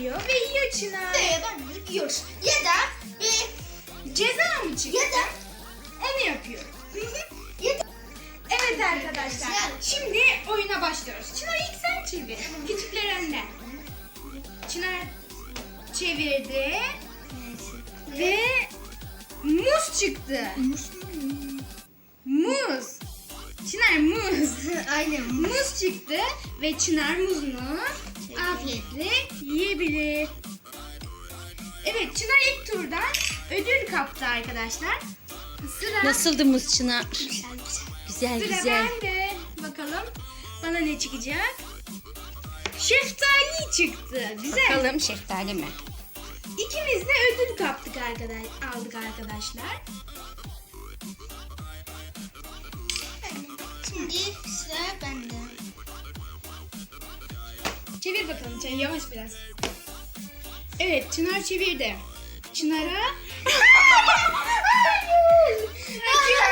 alıyor ve yiyor Çınar. Böyle bandırıp yiyoruz. Ya da böyle. Ceza mı çıktı? Ya da. Onu yapıyor. Hı hı. Ya da. Evet arkadaşlar. Şimdi oyuna başlıyoruz. Çınar ilk sen çevir. Küçükler önden. Çınar çevirdi ve muz çıktı. Muz. Çınar muz. Aynen. Muz çıktı ve Çınar muzunu afiyetle yiyebilir. Evet Çınar ilk turdan ödül kaptı arkadaşlar. Sıra Nasıldı muz Çınar? Güzel güzel. Güzel Sıra güzel. bende. Bakalım bana ne çıkacak? Şeftali çıktı. Güzel. Bakalım şeftali mi? İkimiz de ödül kaptık arkadaş aldık arkadaşlar. Şimdi sıra bende. Çevir bakalım Çınar yavaş biraz. Evet Çınar çevirdi. Çınar'a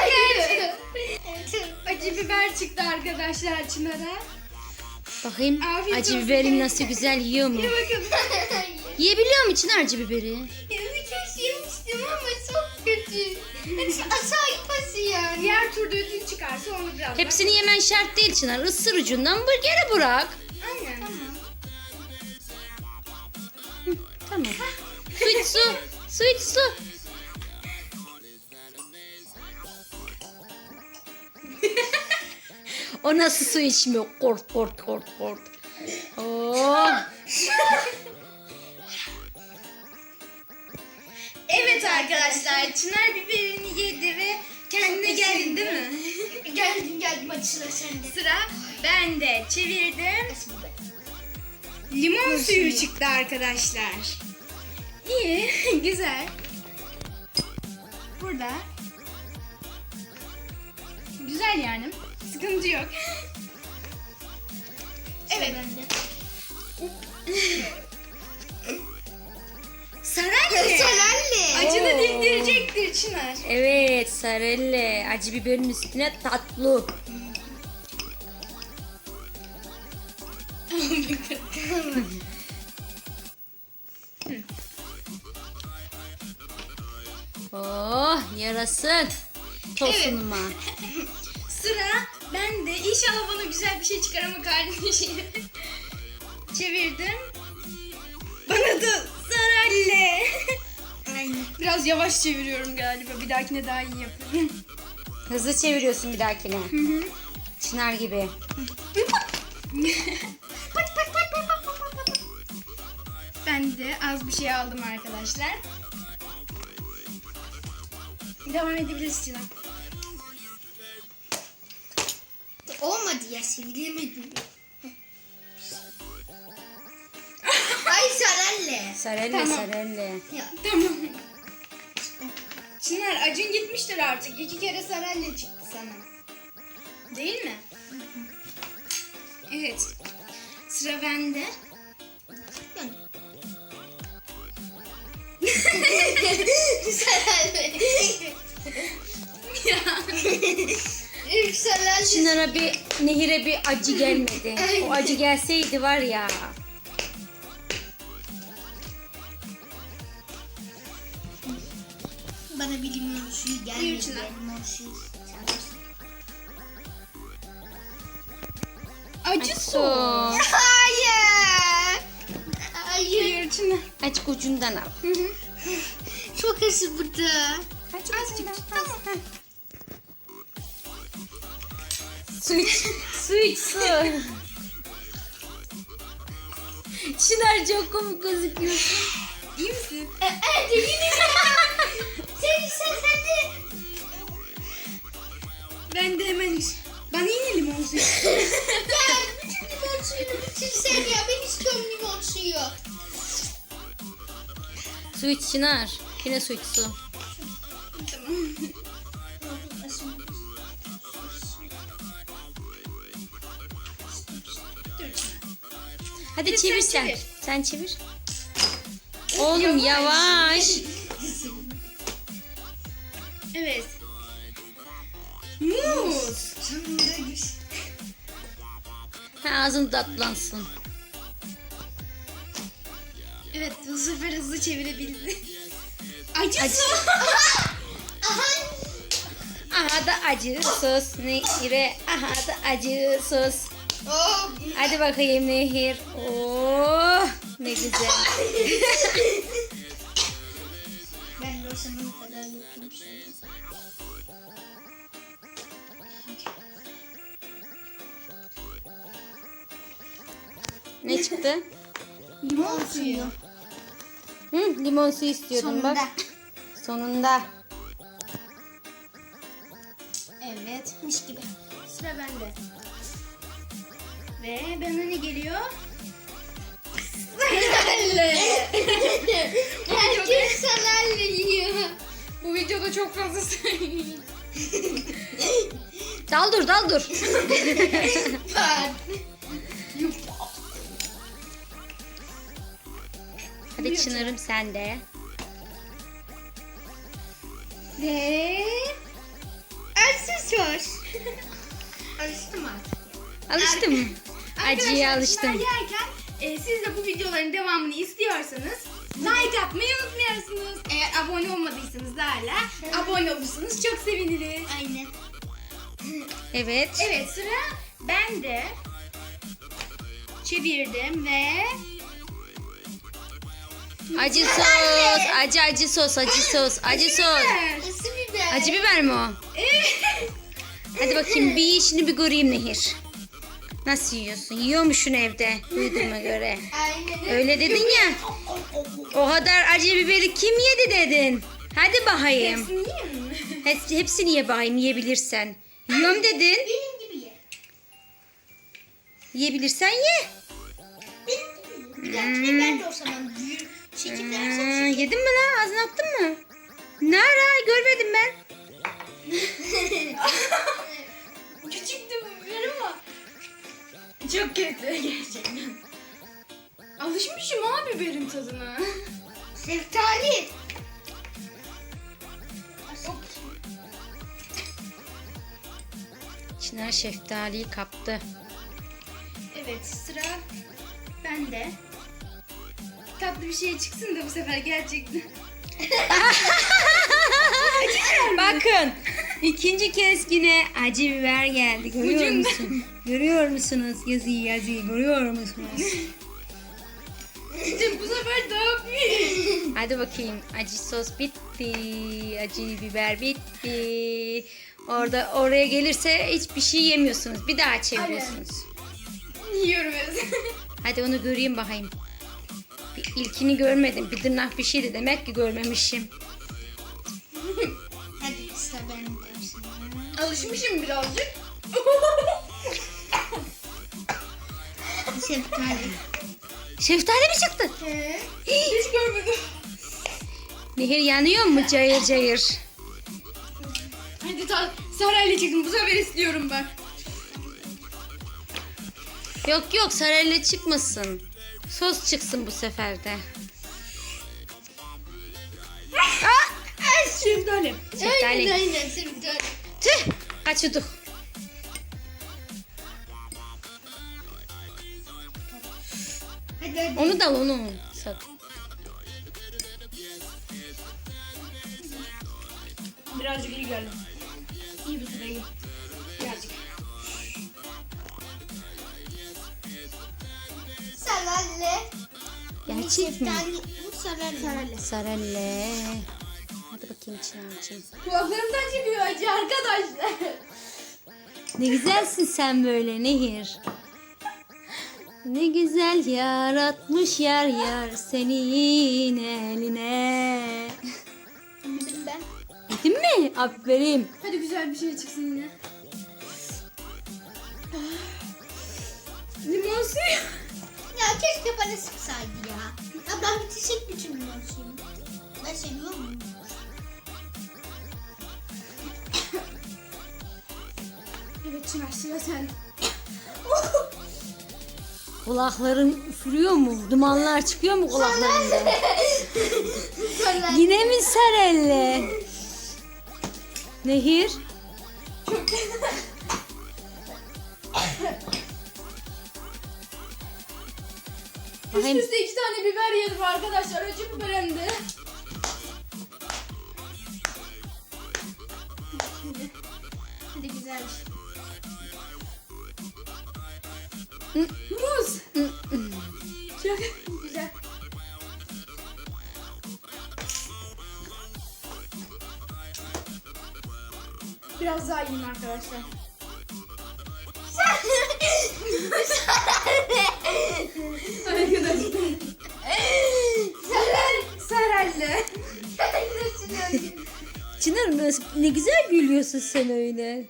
Hayır. acı biber çıktı arkadaşlar Çınar'a. Bakayım Afiyet acı olsun. biberim nasıl güzel yiyor mu? Bir bakalım. Yiyebiliyor mu Çınar acı biberi? Bir kez yemiştim ama çok kötü. Acayip acı yani. Diğer turda ödül çıkarsa onu biraz Hepsini yemen şart değil Çınar. Isır ucundan burgere bırak. Tamam. Su iç su. Su iç su. o nasıl su içmiyor? Kort kort kort kort. Oh. Evet arkadaşlar Çınar biberini yedi ve kendine geldi değil mi? Geldim geldim sıra sende. Sıra bende. Çevirdim. Limon suyu çıktı arkadaşlar. İyi, güzel. Burada. Güzel yani. Sıkıntı yok. Evet. Saralye. Saralye. Acını dindirecektir Çınar. Evet sarelle. Acı biberin üstüne tatlı. Yarasın. Tosunuma. Sıra bende. İnşallah bana güzel bir şey çıkar ama kardeşim. Çevirdim. Bana da. Aynen. Biraz yavaş çeviriyorum galiba. Bir dahakine daha iyi yaparım. Hızlı çeviriyorsun bir dahakine. Çınar gibi. Ben de az bir şey aldım arkadaşlar. Devam edebiliriz Çınar. Olmadı ya sevilemedim. Ay saralye. Sarelle Tamam. sarelle. Ya. Tamam. Çınar acın gitmiştir artık. İki kere saralye çıktı sana. Değil mi? Evet. Sıra bende. Saralye. Çınar'a bir nehire bir acı gelmedi. O acı gelseydi var ya. Bana bir limon suyu gelmedi. Çınar. Limon suyu. Acı su. Hayır. Hayır. Çınar. Açık ucundan al. Çok acı burada. Azıcık. Tamam. Su iç. Su iç su. Çınar çok komik gözüküyorsun. İyi misin? E, evet yine Sen sen sen de. Ben de hemen bana yine limon suyu. Ya bütün limon suyunu bitirsen ya. Ben istiyorum limon suyu. Su iç Çınar. Yine su iç su. Hadi çevir sen sen. çevir. Sen çevir. Oğlum yavaş. Evet. Muz. Ha, ağzın tatlansın. Evet bu sefer hızlı çevirebildi. Acı Acı. su. Aha. Da acı sos Nehir'e. Aha da acı sos. Oh. Hadi bakayım Nehir. Oh ne güzel. Ben zaman kadar şöyle. Ne çıktı? Limon suyu. Hı, limon suyu istiyordum Sonunda. bak. Sonunda. Evet. Mis gibi. Sıra bende. Ve bana ne geliyor? Herkes salarla yiyor. Bu videoda çok fazla söyleyeyim. Dal dur dal dur. Hadi Çınar'ım sen de. Ve Aksesuar. Alıştım artık. Alıştım mı? Acıya alıştım. yerken e, siz de bu videoların devamını istiyorsanız like atmayı unutmuyorsunuz. Eğer abone olmadıysanız da hala abone olursanız çok seviniriz. Aynen. Evet. Evet sıra bende. Çevirdim ve Acı sos. Acı acı sos. Acı sos. Acı sos. Biber? Acı biber mi o? Hadi bakayım bir işini bir göreyim Nehir. Nasıl yiyorsun? Yiyormuşsun evde duyduğuma göre. Aynen. Öyle dedin ya. O kadar acı biberi kim yedi dedin? Hadi bakayım. Hepsini yiyeyim mi? Hepsi, hepsini ye bakayım yiyebilirsen. Yiyorum dedin. Benim gibi ye. Yiyebilirsen ye. Benim gibi. Bir dakika ben de o zaman şekilde Aa, yapsam. yedin mi lan? Ağzına attın mı? Nara görmedim ben. Küçüktü biber ama. Çok kötü gerçekten. Alışmışım abi biberin tadına. Şeftali. Çınar şeftaliyi kaptı. Evet sıra bende. Tatlı bir şey çıksın da bu sefer gerçekten. Bakın ikinci kez yine acı biber geldi. Görüyor Ucunda. musun? Görüyor musunuz? Yazıyı yazıyı görüyor musunuz? Bu sefer daha büyük. Hadi bakayım acı sos bitti. Acı biber bitti. Orada oraya gelirse hiçbir şey yemiyorsunuz. Bir daha çeviriyorsunuz. Yiyorum Hadi onu göreyim bakayım. Bir ilkini görmedim. Bir tırnak bir şeydi. Demek ki görmemişim. Hadi sıra o zaman. Alışmışım birazcık. Şeftali. Şeftali mi çıktı? He. Hiç görmedim. Nehir yanıyor mu cayır cayır? Hadi ta sarayla çıktım. Bu sefer istiyorum ben. Yok yok sarayla çıkmasın. Sos çıksın bu sefer de. Şeftali. Şeftali. Aynen aynen şeftali. Tüh kaçırdık. Hadi hadi. Onu da al onu. Sak. Birazcık iyi geldi. Gerçek mi? Şeftali. Bu salalle. Sarelle. Hadi bakayım Çınar'cığım. Kulaklarımdan çıkıyor acı arkadaşlar. Ne güzelsin sen böyle Nehir. Ne güzel yaratmış yar yar senin eline. Bildim ben. Yedin mi? Aferin. Hadi güzel bir şey çıksın yine. Limon suyu. Ya keşke bana sıksaydı ya. Ya ben bitirsek bütün limon suyunu. Ben seviyorum. Evet Çınar sıra sen. Kulakların üfürüyor mu? Dumanlar çıkıyor mu kulaklarından? Sonra Yine mi sarelle? Nehir? Üst üste iki tane biber yedim arkadaşlar. Acı biber hem de. Hadi güzelmiş. Muz. Çok güzel. Biraz daha yiyeyim arkadaşlar. Arkadaşlar. Sarelle. Çınar nasıl- ne güzel gülüyorsun sen öyle.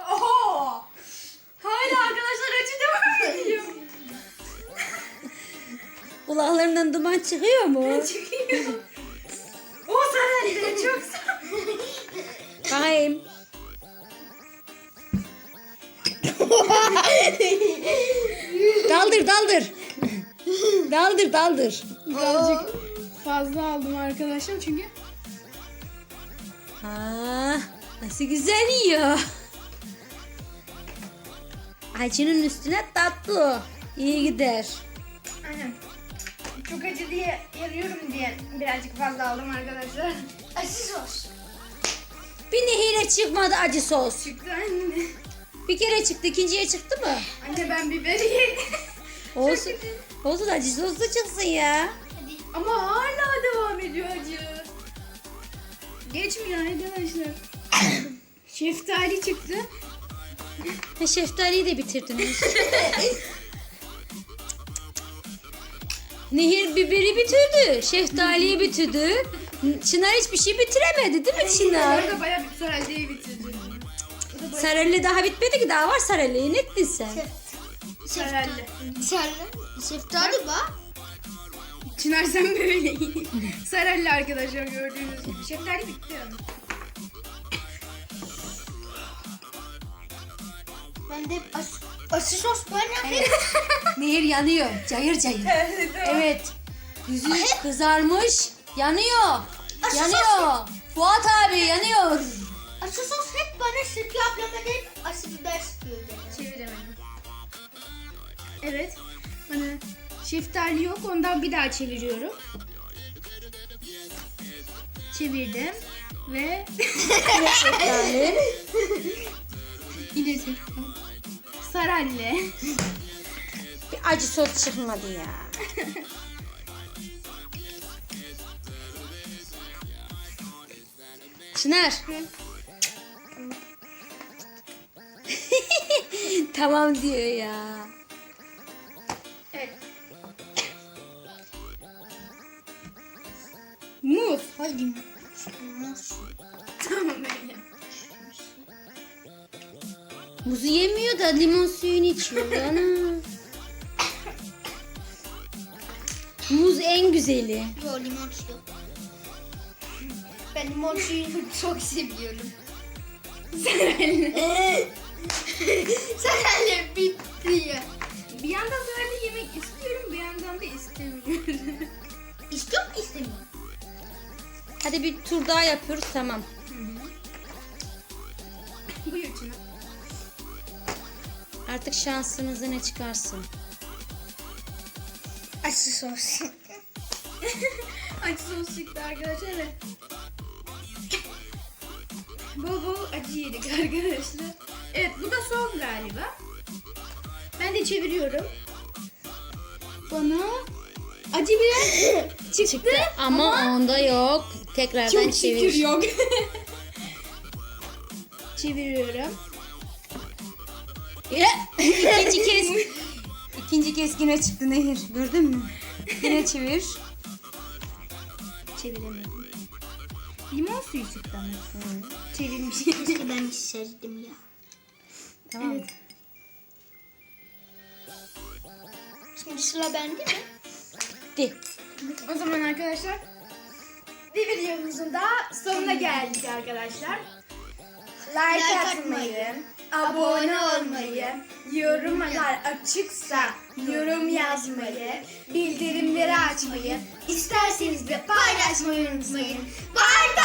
Oho! Hala arkadaşlar acı devam ediyor. Kulaklarından duman çıkıyor mu? Çıkıyor. O sarelle çok sar. Bakayım. daldır daldır. daldır daldır. Birazcık fazla aldım arkadaşlar çünkü. Ha, nasıl güzel yiyor. Acının üstüne tatlı. İyi gider. Aynen. Çok acı diye yarıyorum diye birazcık fazla aldım arkadaşlar. acı sos. Bir nehire çıkmadı acı sos. Çıktı anne. Bir kere çıktı, ikinciye çıktı mı? Anne ben biberi yedim. Olsun. Olsun acı sos da çıksın ya. Hadi. Ama hala devam ediyor acı. Geçmiyor arkadaşlar. Şeftali çıktı. Ha, şeftaliyi de bitirdiniz. Nehir biberi bitirdi. Şeftaliyi bitirdi. Çınar hiçbir şey bitiremedi değil mi Çınar? Orada bayağı bir saraydeyi bitirdi. Sarelli daha bitmedi ki daha var Sarelli'yi ne ettin sen? saraylı. Şeftali. Şeftali bak. Çınar sen böyle. Saraylı arkadaşlar gördüğünüz gibi. Şeftali bitti. Ben de acı, acı sos böyle yapayım. Nehir yanıyor. Cayır cayır. Evet. Yüzü kızarmış. Yanıyor. Aşı Yanıyor. Fuat abi yanıyor. Acı sos bana sıkıyor ablama hep acı biber sıkıyor. canım. Çeviremedim. Evet. Bana şeftali yok. Ondan bir daha çeviriyorum. Çevirdim. Ve Yani. yine çevirdim. Saralle. Bir acı sos çıkmadı ya. Çınar. Tamam diyor ya. Evet. Muz. Hadi. Nasıl? Tamam öyle. Muzu yemiyor da limon suyunu içiyor. Ana. Muz en güzeli. Yo limon suyu. Ben limon suyunu çok seviyorum. Sen yapıyoruz tamam. Buyur Çınar. Artık şansınızı ne çıkarsın. Acı sos. Acı sos çıktı arkadaşlar. Evet. bol bol acı yedik arkadaşlar. Evet bu da son galiba. Ben de çeviriyorum. Bana acı biber çıktı, Ama, onda yok. Tekrardan çok şükür çevir. yok. Çeviriyorum. İkinci kez. İkinci kez yine çıktı Nehir. Gördün mü? Yine çevir. Çeviremedim. Limon suyu çıktı ama. Çevirmiş. ben serdim ya. Tamam. evet. Şimdi sıra bende mi? Bitti. O zaman arkadaşlar bir videomuzun daha sonuna geldik arkadaşlar. like atmayı, abone olmayı, yorumlar açıksa yorum yazmayı, bildirimleri açmayı, isterseniz de paylaşmayı unutmayın. Bye